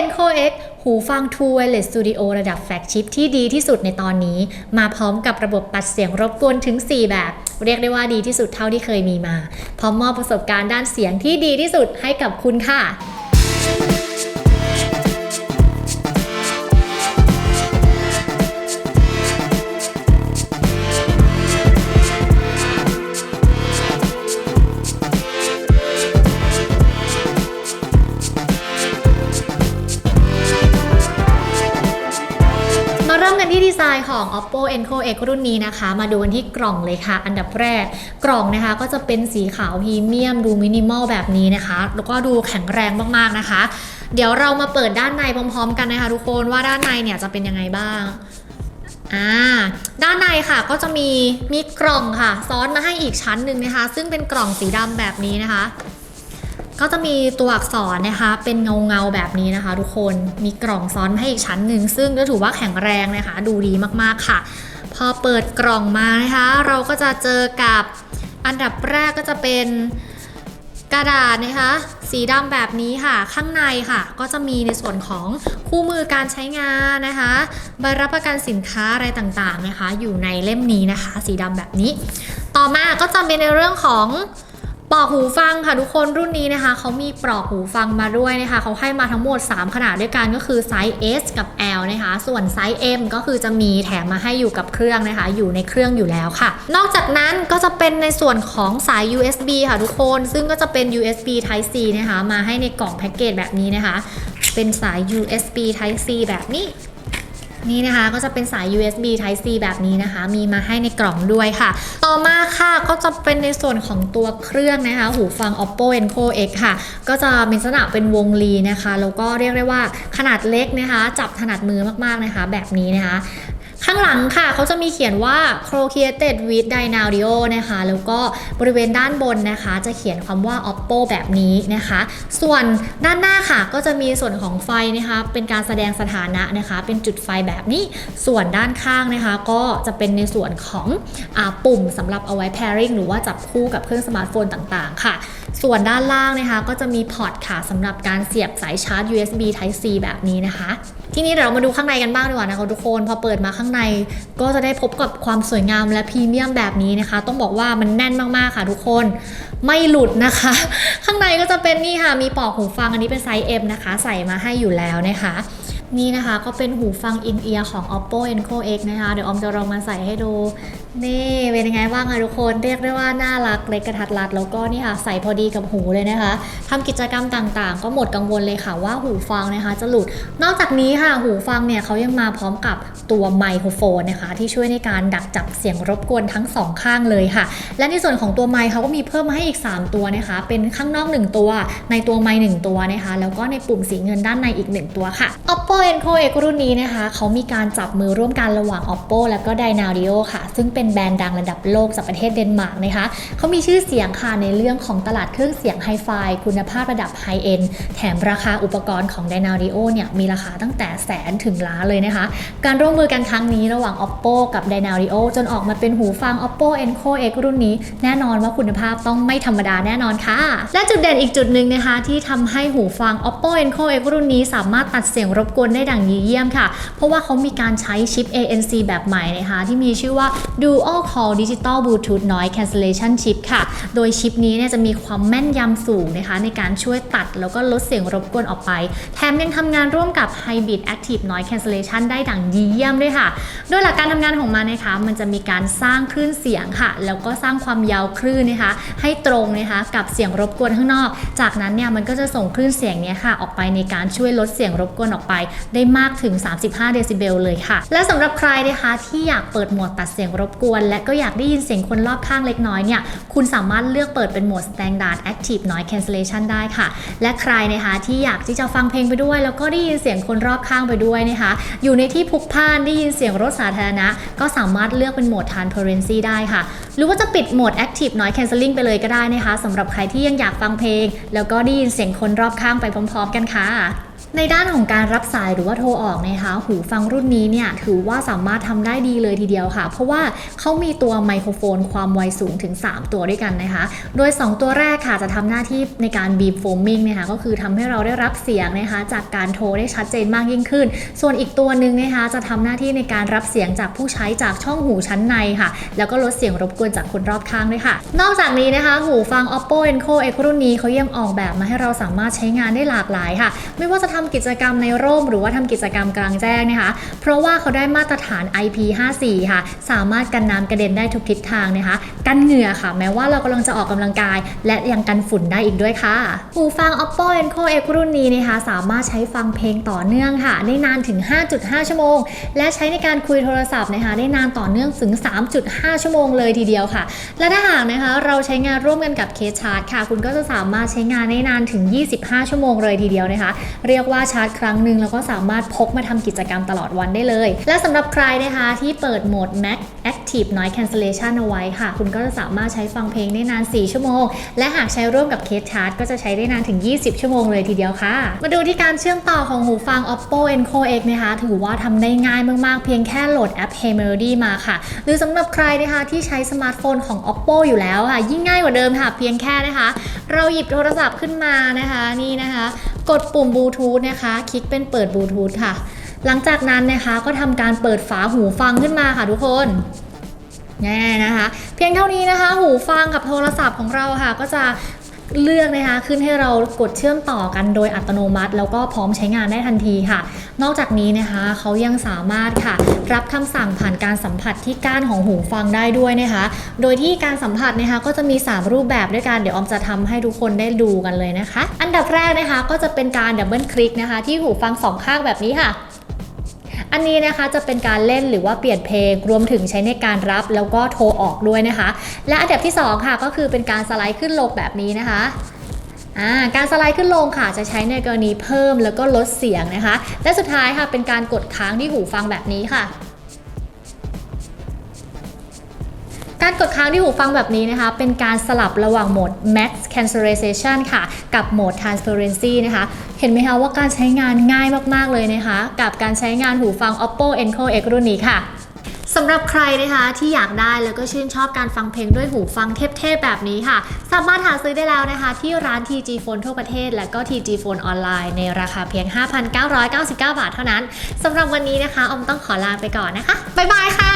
Enco X หูฟัง True Wireless Studio ระดับแฟลกชิพที่ดีที่สุดในตอนนี้ มาพร้อมกับระบบตัดเสียงรบกวนถึง 4 แบบ เรียกได้ว่าดีที่สุดเท่าที่เคยมีมา พร้อมมอบประสบการณ์ด้านเสียงที่ดีที่สุดให้กับคุณค่ะ กันที่ดีไซน์ของ Oppo Enco X รุ่นนี้นะคะ มาดูกันที่กล่องเลยค่ะ อันดับแรก กล่องนะคะก็จะเป็นสีขาวพรีเมียมดูมินิมอลแบบนี้นะคะ แล้วก็ดูแข็งแรงมากๆนะคะ เดี๋ยวเรามาเปิดด้านในพร้อมๆ กันนะคะ ทุกคนว่าด้านในเนี่ยจะเป็นยังไงบ้างอ่าด้านในค่ะก็จะมีมีกล่องค่ะ ซ้อนมาให้อีกชั้นหนึ่งนะคะ ซึ่งเป็นกล่องสีดำแบบนี้นะคะ ก็จะมีตัวอักษรนะคะ เป็นเงาเงาแบบนี้นะคะ ทุกคนมีกล่องซ้อนให้อีกชั้นหนึ่งซึ่งก็ถือว่าแข็งแรงนะคะ ดูดีมากๆค่ะ พอเปิดกล่องมานะคะ เราก็จะเจอกับอันดับแรกก็จะเป็นกระดาษนะคะ สีดำแบบนี้ค่ะ ข้างในค่ะ ก็จะมีในส่วนของคู่มือการใช้งานนะคะใบรับประกันสินค้าอะไรต่างๆนะคะ อยู่ในเล่มนี้นะคะ สีดำแบบนี้ ต่อมาก็จะเป็นในเรื่องของ ปลอกหูฟังค่ะทุกคนรุ่นนี้นะคะเขามีปลอกหูฟังมาด้วยนะคะเขาให้มาทั้งหมด 3 ขนาดด้วยกันก็คือไซส์ S กับ L นะคะ ส่วนไซส์ M ก็คือจะมีแถมมาให้อยู่กับเครื่องนะคะ อยู่ในเครื่องอยู่แล้วค่ะ นอกจากนั้นก็จะเป็นในส่วนของสาย USB ค่ะทุกคน ซึ่งก็จะเป็น USB Type C นะคะ มาให้ในกล่องแพ็กเกจแบบนี้นะคะ เป็นสาย USB Type C แบบนี้ นี่นะคะก็จะเป็นสาย USB Type C แบบนี้นะคะ มีมาให้ในกล่องด้วยค่ะ ต่อมาค่ะก็จะเป็นในส่วนของตัวเครื่องนะคะ หูฟัง Oppo Enco X ค่ะ ก็จะมีลักษณะเป็นวงรีนะคะ แล้วก็เรียกได้ว่าขนาดเล็กนะคะ จับถนัดมือมากๆนะคะ แบบนี้นะคะ ข้างหลังค่ะเขาจะมีเขียนว่า Croqueted with Dynaudio นะคะ แล้วก็บริเวณด้านบนนะคะ จะเขียนคำว่า Oppo แบบนี้นะคะ ส่วนด้านหน้าค่ะก็จะมีส่วนของไฟนะคะ เป็นการแสดงสถานะนะคะ เป็นจุดไฟแบบนี้ ส่วนด้านข้างนะคะ ก็จะเป็นในส่วนของอปุ่มสำหรับเอาไว้ pairing หรือว่าจับคู่กับเครื่องสมาร์ทโฟนต่างๆ ค่ะ ส่วนด้านล่างนะคะก็จะมีพอร์ตค่ะสำหรับการเสียบสายชาร์จ USB Type C แบบนี้นะคะ ทีนี้เดี๋ยวเรามาดูข้างในกันบ้างดีกว่านะคะทุกคน พอเปิดมาข้างในก็จะได้พบกับความสวยงามและพรีเมียมแบบนี้นะคะ ต้องบอกว่ามันแน่นมากๆค่ะทุกคนไม่หลุดนะคะ ข้างในก็จะเป็นนี่ค่ะมีปลอกหูฟังอันนี้เป็นไซส์ M นะคะ ใส่มาให้อยู่แล้วนะคะ นี่นะคะก็เป็นหูฟังอินเอียร์ของ Oppo Enco X นะคะ เดี๋ยวออมจะลองมาใส่ให้ดู นี่เป็นยังไงบ้างคะทุกคนเรียกได้ว่าน่ารักเล็กกระทัดรัด แล้วก็นี่ค่ะใส่พอดีกับหูเลยนะคะทำกิจกรรมต่างๆ ก็หมดกังวลเลยค่ะว่าหูฟังนะคะจะหลุด นอกจากนี้ค่ะหูฟังเนี่ยเขายังมาพร้อมกับตัวไมโครโฟนนะคะ ที่ช่วยในการดักจับเสียงรบกวนทั้งสองข้างเลยค่ะ และในส่วนของตัวไมค์เขาก็มีเพิ่มมาให้อีก 3 ตัวนะคะ เป็นข้างนอก 1 ตัว ในตัวไมค์1ตัวนะคะ แล้วก็ในปุ่มสีเงินด้านในอีก 1 ตัวค่ะ Oppo Enco X รุ่นนี้นะคะ เขามีการจับมือร่วมกันระหว่าง Oppo แล้วก็ Dynaudio ค่ะ ซึ่งเป็นแบรนด์ดังระดับโลกจากประเทศเดนมาร์กนะคะ เขามีชื่อเสียงค่ะในเรื่องของตลาดเครื่องเสียงไฮไฟคุณภาพระดับไฮเอ็นแถมราคาอุปกรณ์ของ Dynaudio เนี่ยมีราคาตั้งแต่แสนถึงล้านเลยนะคะ การร่วมมือกันครั้งนี้ระหว่าง Oppo กับ Dynaudio จนออกมาเป็นหูฟัง Oppo Enco X รุ่นนี้ แน่นอนว่าคุณภาพต้องไม่ธรรมดาแน่นอนค่ะ และจุดเด่นอีกจุดหนึ่งนะคะที่ทำให้หูฟัง Oppo Enco X รุ่นนี้สามารถตัดเสียงรบกวนได้ดังดีเยี่ยมค่ะ เพราะว่าเขามีการใช้ชิป ANC แบบใหม่นะคะที่มีชื่อว่า Dual Core Digital Bluetooth Noise Cancellation Chip ค่ะ โดยชิปนี้เนี่ยจะมีความแม่นยำสูงนะคะในการช่วยตัดแล้วก็ลดเสียงรบกวนออกไป แถมยังทำงานร่วมกับ Hybrid Active Noise Cancellation ได้ดังดีเยี่ยมด้วยค่ะ โดยหลักการทำงานของมันนะคะมันจะมีการสร้างคลื่นเสียงค่ะ แล้วก็สร้างความยาวคลื่นนะคะให้ตรงนะคะกับเสียงรบกวนข้างนอก จากนั้นเนี่ยมันก็จะส่งคลื่นเสียงเนี้ยค่ะออกไปในการช่วยลดเสียงรบกวนออกไปได้มากถึง 35 เดซิเบลเลยค่ะ และสำหรับใครนะคะที่อยากเปิดโหมดตัดเสียงรบกวน และก็อยากได้ยินเสียงคนรอบข้างเล็กน้อยเนี่ยคุณสามารถเลือกเปิดเป็นโหมด Standard Active Noise Cancellation ได้ค่ะ และใครนะคะที่อยากที่จะฟังเพลงไปด้วย แล้วก็ได้ยินเสียงคนรอบข้างไปด้วยนะคะ อยู่ในที่พลุกพ่านได้ยินเสียงรถสาธารณะ ก็สามารถเลือกเป็นโหมด Transparency ได้ค่ะ หรือว่าจะปิดโหมด Active Noise Cancelling ไปเลยก็ได้นะคะสำหรับใครที่ยังอยากฟังเพลง แล้วก็ได้ยินเสียงคนรอบข้างไปพร้อม ๆ กันค่ะ ในด้านของการรับสายหรือว่าโทรออกนะคะหูฟังรุ่นนี้เนี่ยถือว่าสามารถทำได้ดีเลยทีเดียวค่ะ เพราะว่าเขามีตัวไมโครโฟนความไวสูงถึง 3 ตัวด้วยกันนะคะ โดย 2 ตัวแรกค่ะจะทำหน้าที่ในการบีบโฟมมิ่งนะคะก็คือทำให้เราได้รับเสียงนะคะจากการโทรได้ชัดเจนมากยิ่งขึ้น ส่วนอีกตัวหนึ่งนะคะจะทำหน้าที่ในการรับเสียงจากผู้ใช้จากช่องหูชั้นในค่ะ แล้วก็ลดเสียงรบกวนจากคนรอบข้างด้วยค่ะ นอกจากนี้นะคะ หูฟัง Oppo Enco X รุ่นนี้เขายังออกแบบมาให้เราสามารถใช้งานได้หลากหลายค่ะ ไม่ว่าจะททำกิจกรรมในร่ม หรือว่าทำกิจกรรมกลางแจ้งนะคะ เพราะว่าเขาได้มาตรฐาน IP54 ค่ะ สามารถกันน้ำกระเด็นได้ทุกทิศทางนะคะ กันเหงื่อค่ะ แม้ว่าเรากำลังจะออกกำลังกาย และยังกันฝุ่นได้อีกด้วยค่ะ หูฟัง Oppo Enco X รุ่นนี้นะคะ สามารถใช้ฟังเพลงต่อเนื่องค่ะ ได้นานถึง 5.5 ชั่วโมง และใช้ในการคุยโทรศัพท์นะคะ ได้นานต่อเนื่องถึง 3.5 ชั่วโมงเลยทีเดียวค่ะ และถ้าหากนะคะเราใช้งานร่วมกันกับเคสชาร์จค่ะ คุณก็จะสามารถใช้งานได้นานถึง 25 ชั่วโมงเลยทีเดียวนะคะ เรียกว่าชาร์จครั้งหนึ่งแล้วก็สามารถพกมาทำกิจกรรมตลอดวันได้เลย และสำหรับใครนะคะที่เปิดโหมด Mac Active Noise Cancellation เอาไว้ค่ะ คุณก็จะสามารถใช้ฟังเพลงได้นาน 4 ชั่วโมง และหากใช้ร่วมกับเคสชาร์จก็จะใช้ได้นานถึง 20 ชั่วโมงเลยทีเดียวค่ะ มาดูที่การเชื่อมต่อของหูฟัง Oppo Enco X นะคะถือว่าทำได้ง่ายมากๆ เพียงแค่โหลดแอป Hey Melody มาค่ะ หรือสำหรับใครนะคะที่ใช้สมาร์ทโฟนของ Oppo อยู่แล้วค่ะ ยิ่งง่ายกว่าเดิมค่ะ เพียงแค่นะคะ เราหยิบโทรศัพท์ขึ้นมานะคะนี่นะคะ กดปุ่มบลูทูธนะคะ คลิกเป็นเปิดบลูทูธค่ะ หลังจากนั้นนะคะก็ทำการเปิดฝาหูฟังขึ้นมาค่ะทุกคนแน่นะคะ เพียงเท่านี้นะคะ หูฟังกับโทรศัพท์ของเราค่ะ ก็จะ เลือกนะคะขึ้นให้เรากดเชื่อมต่อกันโดยอัตโนมัติ แล้วก็พร้อมใช้งานได้ทันทีค่ะ นอกจากนี้นะคะเขายังสามารถค่ะ รับคำสั่งผ่านการสัมผัสที่ก้านของหูฟังได้ด้วยนะคะ โดยที่การสัมผัสนะคะก็จะมี 3 รูปแบบด้วยกันเดี๋ยวออมจะทำให้ทุกคนได้ดูกันเลยนะคะ อันดับแรกนะคะก็จะเป็นการดับเบิลคลิกนะคะที่หูฟังสองข้างแบบนี้ค่ะ อันนี้นะคะจะเป็นการเล่นหรือว่าเปลี่ยนเพลงรวมถึงใช้ในการรับแล้วก็โทรออกด้วยนะคะ และอันดับที่สองค่ะก็คือเป็นการสไลด์ขึ้นลงแบบนี้นะคะการสไลด์ขึ้นลงค่ะจะใช้ในกรณีเพิ่มแล้วก็ลดเสียงนะคะ และสุดท้ายค่ะเป็นการกดค้างที่หูฟังแบบนี้ค่ะการกดค้างที่หูฟังแบบนี้นะคะ เป็นการสลับระหว่างโหมด Max Cancellation ค่ะ กับโหมด Transparency นะคะ เห็นไหมคะว่าการใช้งานง่ายมากๆเลยนะคะ กับการใช้งานหูฟัง Oppo Enco X รุ่นนี้ค่ะสำหรับใครนะคะที่อยากได้แล้วก็ชื่นชอบการฟังเพลงด้วยหูฟังเทพๆแบบนี้ค่ะ สามารถหาซื้อได้แล้วนะคะ ที่ร้าน TG Phone ทั่วประเทศ และก็ TG Phone ออนไลน์ในราคาเพียง 5,999 บาทเท่านั้นสำหรับวันนี้นะคะออมต้องขอลาไปก่อนนะคะ บ๊ายบายค่ะ